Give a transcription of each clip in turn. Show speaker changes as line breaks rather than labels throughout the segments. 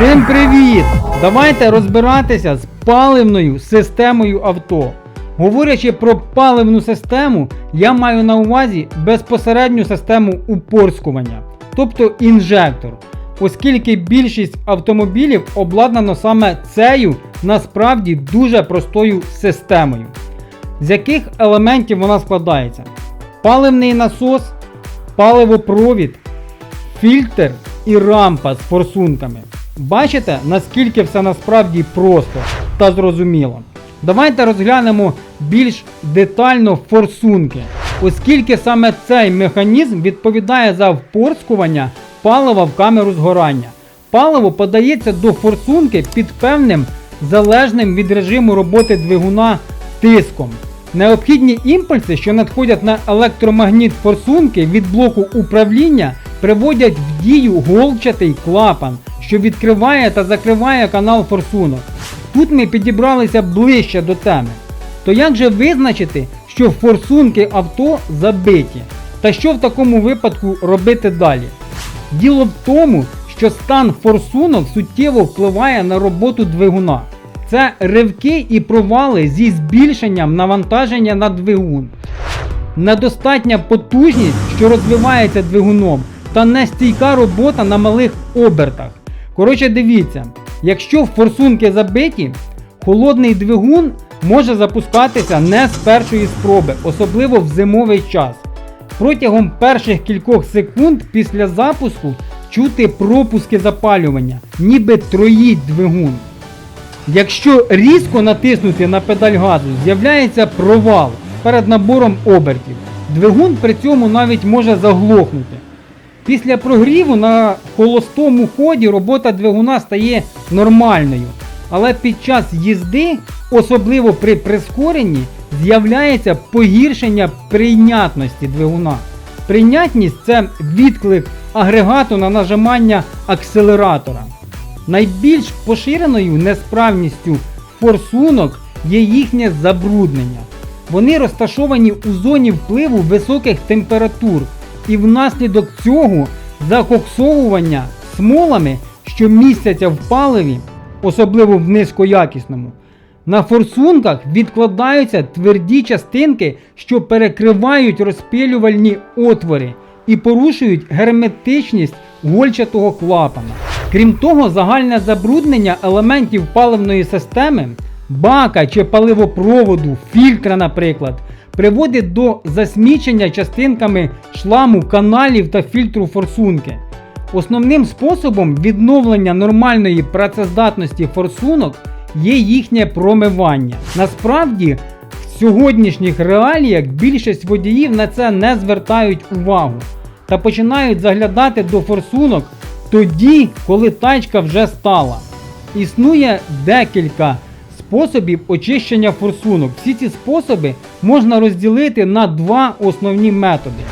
Всім привіт! Давайте розбиратися з паливною системою авто. Говорячи про паливну систему, я маю на увазі безпосередню систему упорскування, тобто інжектор, оскільки більшість автомобілів обладнано саме цією насправді дуже простою системою. З яких елементів вона складається? Паливний насос, паливопровід, фільтр і рампа з форсунками. Бачите, наскільки все насправді просто та зрозуміло. Давайте розглянемо більш детально форсунки, оскільки саме цей механізм відповідає за впорскування палива в камеру згорання. Паливо подається до форсунки під певним залежним від режиму роботи двигуна тиском. Необхідні імпульси, що надходять на електромагніт форсунки від блоку управління, приводять в дію голчатий клапан, що відкриває та закриває канал форсунок. Тут ми підібралися ближче до теми. То як же визначити, що форсунки авто забиті? Та що в такому випадку робити далі? Діло в тому, що стан форсунок суттєво впливає на роботу двигуна. Це ривки і провали зі збільшенням навантаження на двигун. Недостатня потужність, що розвивається двигуном, та нестійка робота на малих обертах. Коротше, дивіться, якщо в форсунки забиті, холодний двигун може запускатися не з першої спроби, особливо в зимовий час. Протягом перших кількох секунд після запуску чути пропуски запалювання, ніби троїть двигун. Якщо різко натиснути на педаль газу, з'являється провал перед набором обертів. Двигун при цьому навіть може заглохнути. Після прогріву на холостому ході робота двигуна стає нормальною, але під час їзди, особливо при прискоренні, з'являється погіршення прийнятності двигуна. Прийнятність це відклик агрегату на нажимання акселератора. Найбільш поширеною несправністю форсунок є їхнє забруднення. Вони розташовані у зоні впливу високих температур і внаслідок цього закоксовування смолами, що містяться в паливі, особливо в низькоякісному, на форсунках відкладаються тверді частинки, що перекривають розпилювальні отвори і порушують герметичність гольчатого клапана. Крім того, загальне забруднення елементів паливної системи, бака чи паливопроводу, фільтра, наприклад, приводить до засмічення частинками шламу каналів та фільтру форсунки. Основним способом відновлення нормальної працездатності форсунок є їхнє промивання. Насправді, в сьогоднішніх реаліях більшість водіїв на це не звертають увагу та починають заглядати до форсунок тоді, коли тачка вже стала. Існує декілька способів очищення форсунок. Всі ці способи можна розділити на два основні методи: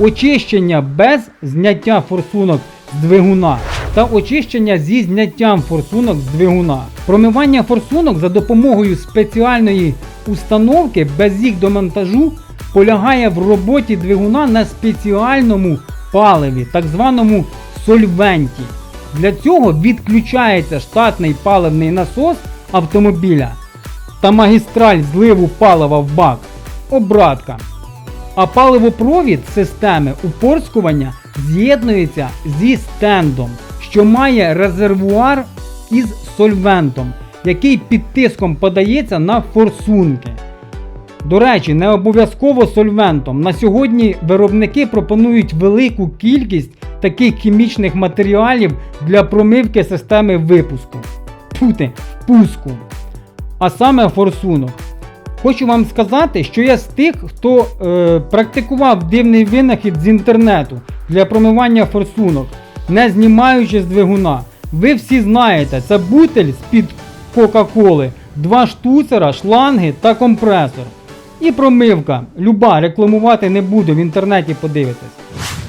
очищення без зняття форсунок з двигуна та очищення зі зняттям форсунок з двигуна. Промивання форсунок за допомогою спеціальної установки без їх домонтажу полягає в роботі двигуна на спеціальному паливі, так званому сольвенті. Для цього відключається штатний паливний насос автомобіля та магістраль зливу палива в бак обратка. А паливопровід системи упорскування з'єднується зі стендом, що має резервуар із сольвентом, який під тиском подається на форсунки. До речі, не обов'язково сольвентом. На сьогодні виробники пропонують велику кількість таких хімічних матеріалів для промивки системи випуску. Пути, впуску. А саме форсунок. Хочу вам сказати, що я з тих, хто е, практикував дивний винахід з інтернету для промивання форсунок, не знімаючи з двигуна. Ви всі знаєте, це бутель з-під Кока-Коли, два штуцера, шланги та компресор. І промивка. Люба, рекламувати не буду, в інтернеті подивитесь.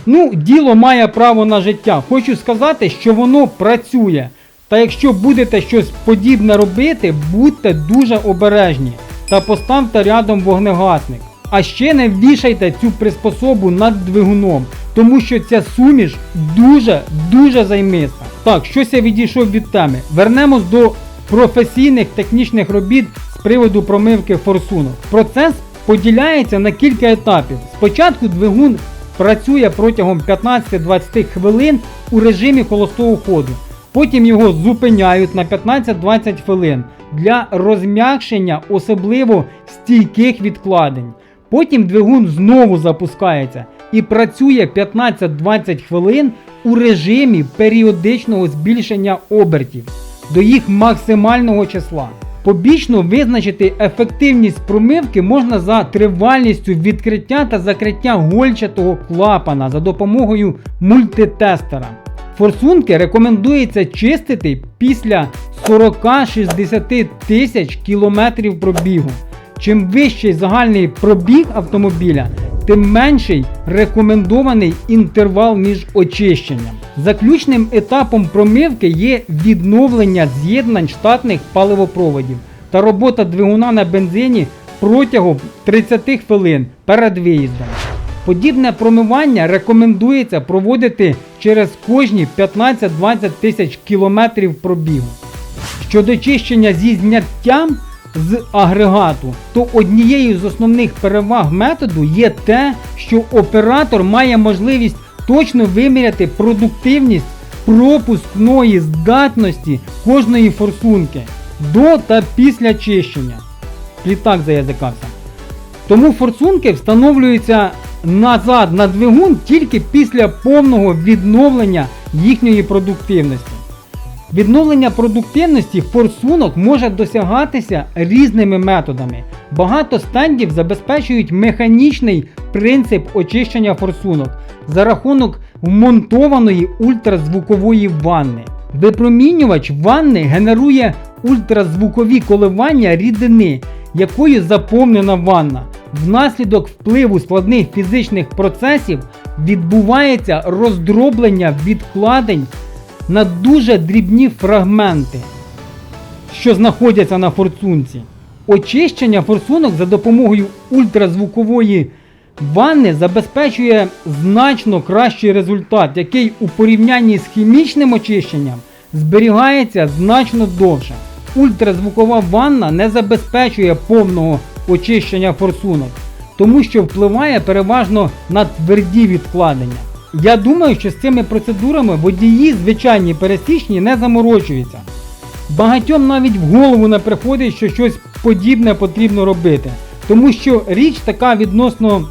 Ну, діло має право на життя. Хочу сказати, що воно працює. Та якщо будете щось подібне робити, будьте дуже обережні та поставте рядом вогнегасник. А ще не вішайте цю приспособу над двигуном, тому що ця суміш дуже-дуже займиста. Так, щось я відійшов від теми. Вернемось до професійних технічних робіт з приводу промивки форсунок. Процес поділяється на кілька етапів. Спочатку двигун працює протягом 15-20 хвилин у режимі холостого ходу. Потім його зупиняють на 15-20 хвилин для розм'якшення особливо стійких відкладень. Потім двигун знову запускається і працює 15-20 хвилин у режимі періодичного збільшення обертів до їх максимального числа. Побічно визначити ефективність промивки можна за тривалістю відкриття та закриття гольчатого клапана за допомогою мультитестера. Форсунки рекомендується чистити після 40-60 тисяч кілометрів пробігу. Чим вищий загальний пробіг автомобіля, тим менший рекомендований інтервал між очищенням. Заключним етапом промивки є відновлення з'єднань штатних паливопроводів та робота двигуна на бензині протягом 30 хвилин перед виїздом. Подібне промивання рекомендується проводити через кожні 15-20 тисяч кілометрів пробігу. Щодо чищення зі зняттям з агрегату, то однією з основних переваг методу є те, що оператор має можливість точно виміряти продуктивність пропускної здатності кожної форсунки до та після чищення. Літак заязикався. Тому форсунки встановлюються назад на двигун тільки після повного відновлення їхньої продуктивності. Відновлення продуктивності форсунок може досягатися різними методами. Багато стендів забезпечують механічний принцип очищення форсунок за рахунок вмонтованої ультразвукової ванни. Випромінювач ванни генерує ультразвукові коливання рідини, якою заповнена ванна. Внаслідок впливу складних фізичних процесів відбувається роздроблення відкладень на дуже дрібні фрагменти, що знаходяться на форсунці. Очищення форсунок за допомогою ультразвукової ванни забезпечує значно кращий результат, який у порівнянні з хімічним очищенням зберігається значно довше. Ультразвукова ванна не забезпечує повного очищення форсунок, тому що впливає переважно на тверді відкладення. Я думаю, що з цими процедурами водії звичайні пересічні не заморочуються. Багатьом навіть в голову не приходить, що щось подібне потрібно робити, тому що річ така відносно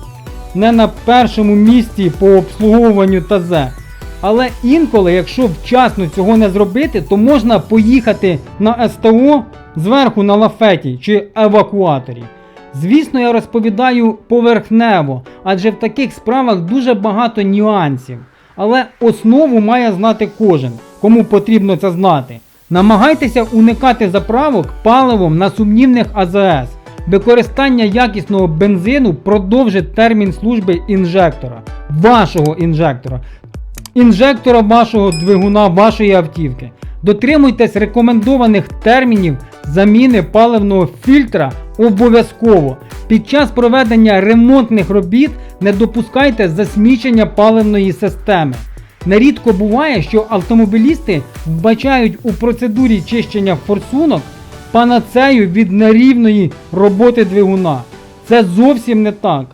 не на першому місці по обслуговуванню ТЗ. Але інколи, якщо вчасно цього не зробити, то можна поїхати на СТО зверху на лафеті чи евакуаторі. Звісно, я розповідаю поверхнево, адже в таких справах дуже багато нюансів. Але основу має знати кожен, кому потрібно це знати. Намагайтеся уникати заправок паливом на сумнівних АЗС. Використання якісного бензину продовжить термін служби інжектора, вашого інжектора, інжектора вашого двигуна вашої автівки. Дотримуйтесь рекомендованих термінів заміни паливного фільтра обов'язково. Під час проведення ремонтних робіт не допускайте засмічення паливної системи. Нерідко буває, що автомобілісти вбачають у процедурі чищення форсунок панацею від нерівної роботи двигуна. Це зовсім не так.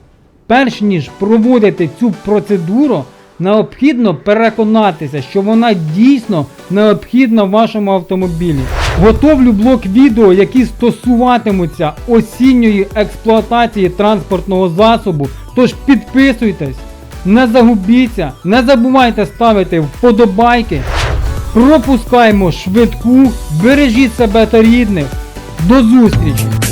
Перш ніж проводити цю процедуру, необхідно переконатися, що вона дійсно необхідна вашому автомобілі. Готовлю блок відео, які стосуватимуться осінньої експлуатації транспортного засобу. Тож підписуйтесь, не загубіться, не забувайте ставити вподобайки. Пропускаємо швидку, бережіть себе та рідних. До зустрічі!